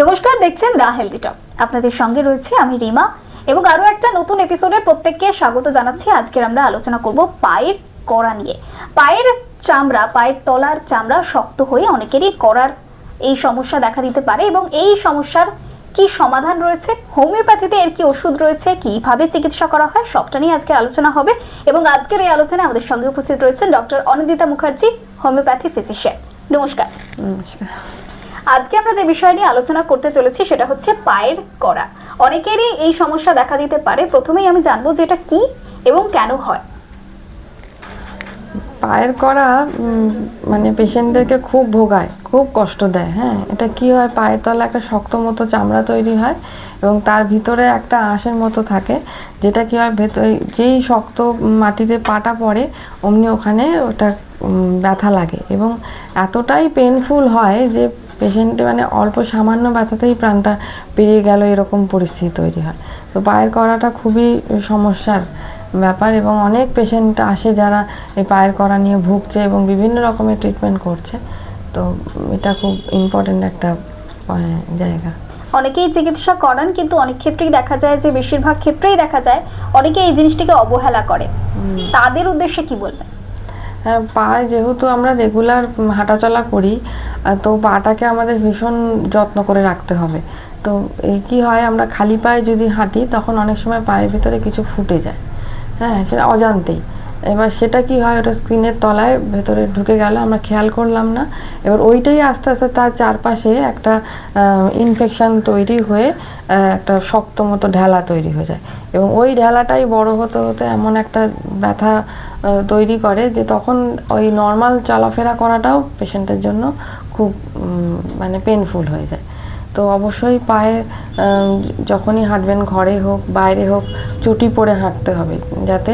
নমস্কার, দেখছেন দা হেলদি টক। আপনাদের সঙ্গে রয়েছে আমি রিমা এবং আরও একটা নতুন এপিসোডের প্রত্যেককে স্বাগত জানাচ্ছি। আজকের আমরা আলোচনা করব পায়ের কড়া নিয়ে। পায়ের চামড়া, পায়ের তলার চামড়া শক্ত হয়ে অনেকেরই করার এই সমস্যা দেখা দিতে পারে এবং এই সমস্যার কি সমাধান রয়েছে, হোমিওপ্যাথিতে এর কি ওষুধ রয়েছে, কীভাবে চিকিৎসা করা হয়, সবটা নিয়ে আজকে আলোচনা হবে এবং আজকের এই আলোচনায় আমাদের সঙ্গে উপস্থিত রয়েছেন doctor Anindita Mukherjee, homeopathy physician. নমস্কার। নমস্কার। আজকে আমরা যে বিষয় নিয়ে আলোচনা করতে চলেছি সেটা হচ্ছে পায়ের করা অনেকেরই এই সমস্যা দেখা দিতে পারে। প্রথমেই আমি জানব যে এটা কি এবং কেন হয়। পায়ের করা মানে পেশেন্টদেরকে খুব ভোগায়, খুব কষ্ট দেয় হ্যাঁ? এটা কি হয়? পায়ের তলা একটা শক্ত মতো চামড়া তৈরি হয় এবং তার ভিতরে একটা আঁশের মতো থাকে, যেটা কি হয়? ভেতরে যেই শক্ত মাটিতে পাটা পড়ে, অমনি ওখানে ওটা ব্যথা লাগে এবং এতটাই পেনফুল হয় যে পেশেন্টে মানে অল্প সামান্য ব্যথাতেই প্রাণটা পেরিয়ে গেল এরকম পরিস্থিতি তৈরি হয়। তো পায়ের করাটা খুবই সমস্যার ব্যাপার এবং অনেক পেশেন্ট আসে যারা এই পায়ের করা নিয়ে ভুগছে এবং বিভিন্ন রকমের ট্রিটমেন্ট করছে। তো এটা খুব ইম্পর্টেন্ট একটা জায়গা। অনেকেই চিকিৎসা করান কিন্তু অনেক ক্ষেত্রেই দেখা যায় যে বেশিরভাগ ক্ষেত্রেই দেখা যায় অনেকে এই জিনিসটিকে অবহেলা করে। তাদের উদ্দেশ্যে কি বলবেন? হ্যাঁ পায়ে যেহেতু আমরা রেগুলার হাঁটাচলা করি তো পাটাকে আমাদের ভীষণ যত্ন করে রাখতে হবে। তো এই কি হয়, আমরা খালি পায়ে যদি হাঁটি, তখন অনেক সময় পায়ের ভিতরে কিছু ফুটে যায়। হ্যাঁ সেটা অজান্তেই। এবার সেটা কি হয়, ওটা স্ক্রিনের তলায় ভেতরে ঢুকে গেল, আমরা খেয়াল করলাম না। এবার ওইটাই আস্তে আস্তে তার চারপাশে একটা ইনফেকশন তৈরি হয়ে একটা শক্ত মতো ঢেলা তৈরি হয়ে যায়। এবং ওই ঢেলাটাই বড় হতে হতে এমন একটা ব্যথা তৈরি করে যে তখন ওই নর্মাল চলাফেরা করাটাও পেশেন্টের জন্য খুব মানে পেনফুল হয়ে যায়। তো অবশ্যই পায়ে যখনই হাঁটবেন ঘরে হোক বাইরে হোক চটি পরে হাঁটতে হবে যাতে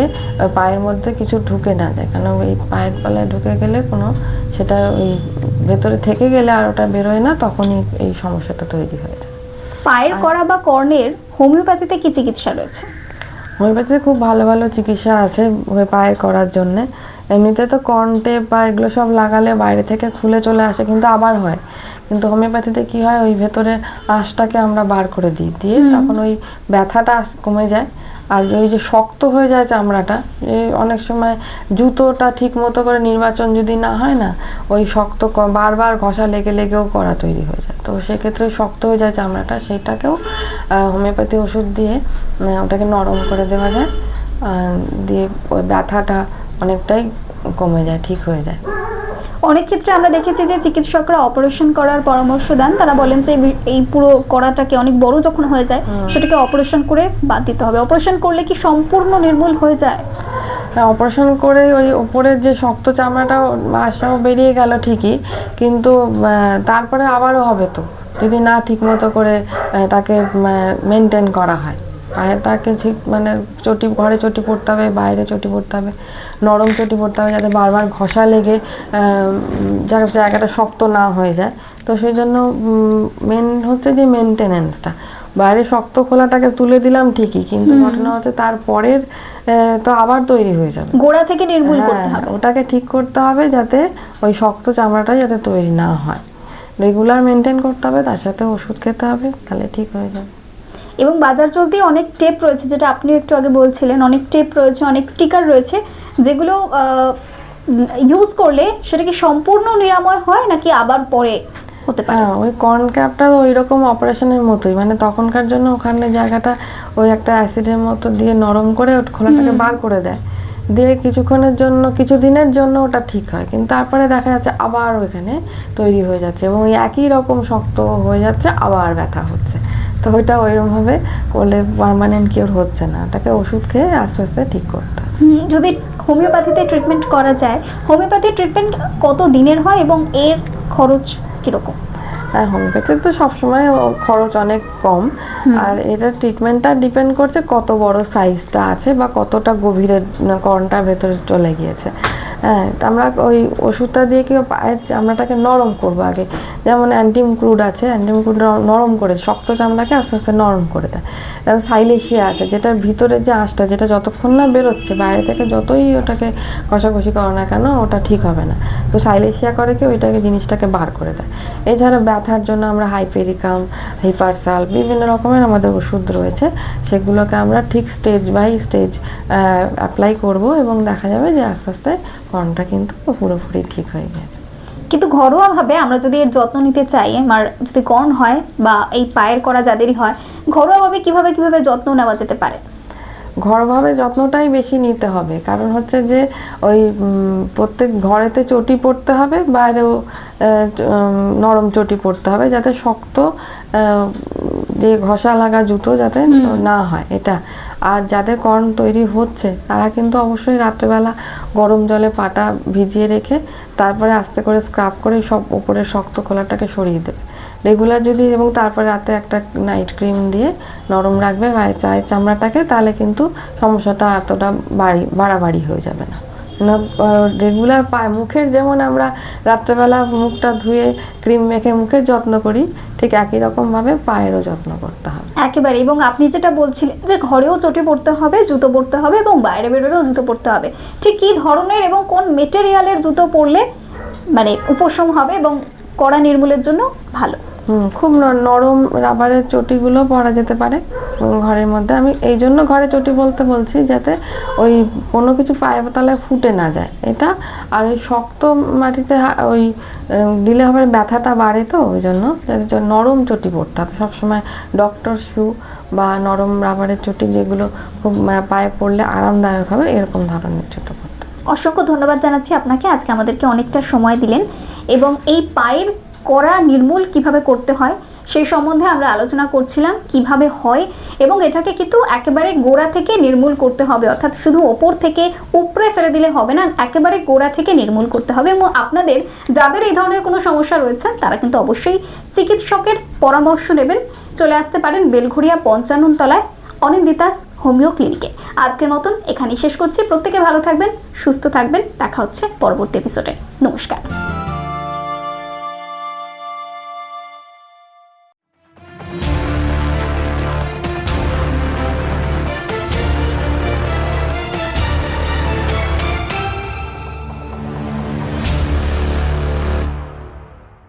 পায়ের মধ্যে কিছু ঢুকে না যায়। কারণ এই পায়ের তলায় ঢুকে গেলে কোনো সেটা ওই ভেতরে থেকে গেলে আর ওটা বেরোয় না তখনই এই সমস্যাটা তৈরি হয়ে যায়। পায়ের করা বা কর্ণের হোমিওপ্যাথিতে কি চিকিৎসা রয়েছে? হোমিওপ্যাথিতে খুব ভালো ভালো চিকিৎসা আছে পায়ের করার জন্য। এমনিতে তো কর্নটে বা এগুলো সব লাগালে বাইরে থেকে খুলে চলে আসে কিন্তু আবার হয়। কিন্তু হোমিওপ্যাথিতে কি হয়? ওই ভেতরে আঁশটাকে আমরা বার করে দিই। দিয়ে তখন ওই ব্যথাটা কমে যায়। আর ওই যে শক্ত হয়ে যায় চামড়াটা এই অনেক সময় জুতোটা ঠিক মতো করে নির্বাচন যদি না হয় না ওই শক্ত বারবার ঘষা লেগে লেগেও করা তৈরি হয়ে যায়। তো সেক্ষেত্রে শক্ত হয়ে যায় চামড়াটা সেটাকেও হোমিওপ্যাথি ওষুধ দিয়ে ওটাকে নরম করে দেওয়া যায়। দিয়ে ওই ব্যথাটা অনেকটাই কমে যায় ঠিক হয়ে যায়। অনেক ক্ষেত্রে আমরা দেখেছি যে চিকিৎসকরা অপারেশন করার পরামর্শ দেন। তারা বলেন যে এই- পুরো কড়াটাকে অনেক বড় যখন হয়ে যায় সেটাকে অপারেশন করে বাদ দিতে হবে। অপারেশন করলে কি সম্পূর্ণ নির্মূল হয়ে যায়? হ্যাঁ অপারেশন করে ওই ওপরের যে শক্ত চামড়াটা আসাও বেরিয়ে গেল ঠিকই কিন্তু তারপরে আবারও হবে তো। যদি না ঠিক মতো করে তাকে মেনটেন করা হয়। তাকে ঠিক মানে চটি ঘরে চটি পড়তে হবে বাইরে চটি পড়তে হবে নরম চটি পড়তে হবে যাতে বারবার ঘষা লেগে জায়গাটা শক্ত না হয়ে যায়। তো সেই জন্য মেন হচ্ছে যে মেনটেনেন্সটা বাইরে শক্ত খোলাটাকে তুলে দিলাম ঠিকই কিন্তু ঘটনা হচ্ছে তারপরের তো আবার তৈরি হয়ে যাবে। গোড়া থেকে নির্মূল করতে হ্যাঁ, হবে। ওটাকে ঠিক করতে হবে যাতে ওই শক্ত চামড়াটা যাতে তৈরি না হয়। রেগুলার মেনটেন করতে হবে তার সাথে ওষুধ খেতে হবে তাহলে ঠিক হয়ে যাবে। এবং বাজার চলতি অনেক টেপ রয়েছে যেটা আপনিও একটু আগে বলছিলেন। অনেক টেপ রয়েছে অনেক স্টিকার রয়েছে যেগুলো ইউজ করলে সেটা কি সম্পূর্ণ নিরাময় হয় নাকি আবার পরে হতে পারে? হ্যাঁ ওই কর্ন ক্যাপটা ওই রকম অপারেশনের মতোই। মানে তখনকার জন্য ওখানে জায়গাটা ওই একটা অ্যাসিডের মতো দিয়ে নরম করে খোলাটাকে বার করে দেয়। দিয়ে কিছুক্ষণের জন্য কিছু দিনের জন্য ওটা ঠিক হয়। কিন্তু তারপরে দেখা যাচ্ছে আবার ওইখানে তৈরি হয়ে যাচ্ছে এবং ওই একই রকম শক্ত হয়ে যাচ্ছে আবার ব্যথা হচ্ছে। তো ওইটা ওইরকমভাবে করলে পার্মানেন্ট কিওর হচ্ছে না। ওটাকে ওষুধ খেয়ে আস্তে আস্তে ঠিক করতে যদি হোমিওপ্যাথিতে ট্রিটমেন্ট করা যায় হোমিওপ্যাথি ট্রিটমেন্ট কত দিনের হয় এবং এর খরচ কীরকম? হ্যাঁ হোমিওপ্যাথির তো সবসময় খরচ অনেক কম। আর এটা ট্রিটমেন্টটা ডিপেন্ড করছে কত বড় সাইজটা আছে বা কতটা গভীরে কর্নটার ভেতরে চলে গিয়েছে। হ্যাঁ আমরা ওই ওষুধটা দিয়ে কি পায়ের চামড়াটাকে নরম করব আগে? যেমন অ্যান্টিমক্রুড আছে অ্যান্টিমক্রুড নরম করে, শক্ত চামড়াকে আস্তে আস্তে নরম করে দেয়। তারপর সাইলেশিয়া আছে যেটা ভিতরে যে আঁশটা, যেটা যতক্ষণ না বেরোচ্ছে, বাইরে থেকে যতই ওটাকে কষাকষি করো না কেন, ওটা ঠিক হবে না। তো সাইলেশিয়া করে কি, ওইটাকে জিনিসটাকে বার করে দেয়। এছাড়া ব্যথার জন্য আমরা হাইপেরিকাম, হিপারসাল, বিভিন্ন রকমের আমাদের ওষুধ রয়েছে, সেগুলোকে আমরা ঠিক স্টেজ বাই স্টেজ অ্যাপ্লাই করব এবং দেখা যাবে যে আস্তে আস্তে কর্নটা কিন্তু পুরোপুরি ঠিক হয়ে গেছে। কিন্তু ঘরোয়াভাবে আমরা যদি এর যত্ন নিতে চাই আমার যদি কর্ন হয় বা এই পায়ের করা যাদেরই হয় ঘরোয়াভাবে কীভাবে কীভাবে যত্ন নেওয়া যেতে পারে? ঘরোয়াভাবে যত্নটাই বেশি নিতে হবে। কারণ হচ্ছে যে ওই প্রত্যেক ঘরেতে চটি পড়তে হবে বাইরেও নরম চটি পড়তে হবে যাতে শক্ত যে ঘষা লাগা জুতো যাতে না হয়। এটা আর যাদের কর্ন তৈরি হচ্ছে, তারা কিন্তু অবশ্যই রাত্রেবেলা গরম জলে পাটা ভিজিয়ে রেখে তারপরে আস্তে করে স্ক্রাব করে সব উপরে শক্ত খোলাটাকে সরিয়ে দেবে। রেগুলার যদি এবং তারপরে রাতে একটা নাইট ক্রিম দিয়ে নরম রাখবে বা চায়ের চামড়াটাকে, তাহলে কিন্তু সমস্যাটা এতটা বাড়ি, বাড়াবাড়ি হয়ে যাবে না। রেগুলার পায়ে। মুখের যেমন আমরা রাত্রেবেলা মুখটা ধুয়ে ক্রিম মেখে মুখের যত্ন করি, ঠিক একই রকমভাবে পায়েরও যত্ন করতে হবে। একেবারে, এবং আপনি যেটা বলছিলেন যে ঘরেও চটি পড়তে হবে, জুতো পরতে হবে এবং বাইরে বেরোলেও জুতো পরতে হবে। ঠিক কী ধরনের এবং কোন মেটেরিয়ালের জুতো পরলে মানে উপশম হবে এবং কড়া নির্মূলের জন্য ভালো? হুম, খুব নরম রাবারের চটিগুলো পরা যেতে পারে ঘরের মধ্যে। আমি এই জন্য ঘরে চটি বলতে বলছি যাতে ওই কোনো কিছু পায়ের তলায় ফুটে না যায়। এটা আর ওই শক্ত মাটিতে ওই দিলে হবে ব্যথাটা বাড়ে তো, ওই জন্য। নরম চটি পরতে হবে। সবসময় ডক্টর শু বা নরম রাবারের চটি যেগুলো খুব পায়ে পড়লে আরামদায়ক হবে, এরকম ধরনের জুতো পরতে অসংখ্য ধন্যবাদ জানাচ্ছি আপনাকে। আজকে আমাদেরকে অনেকটা সময় দিলেন এবং এই পায়ের কড়া নির্মূল কীভাবে করতে হয়, সেই সম্বন্ধে আমরা আলোচনা করছিলাম কীভাবে হয় এবং এটাকে কিন্তু একেবারে গোড়া থেকে নির্মূল করতে হবে। অর্থাৎ শুধু ওপর থেকে উপরে ফেলে দিলে হবে না, একেবারে গোড়া থেকে নির্মূল করতে হবে এবং আপনাদের যাদের এই ধরনের কোনো সমস্যা রয়েছে, তারা কিন্তু অবশ্যই চিকিৎসকের পরামর্শ নেবেন। চলে আসতে পারেন বেলঘড়িয়া পঞ্চান্ন তলায় অনিন্দিতাস হোমিও ক্লিনিকে। আজকের মতন এখানেই শেষ করছি। প্রত্যেকে ভালো থাকবেন, সুস্থ থাকবেন। দেখা হচ্ছে পরবর্তী এপিসোডে নমস্কার।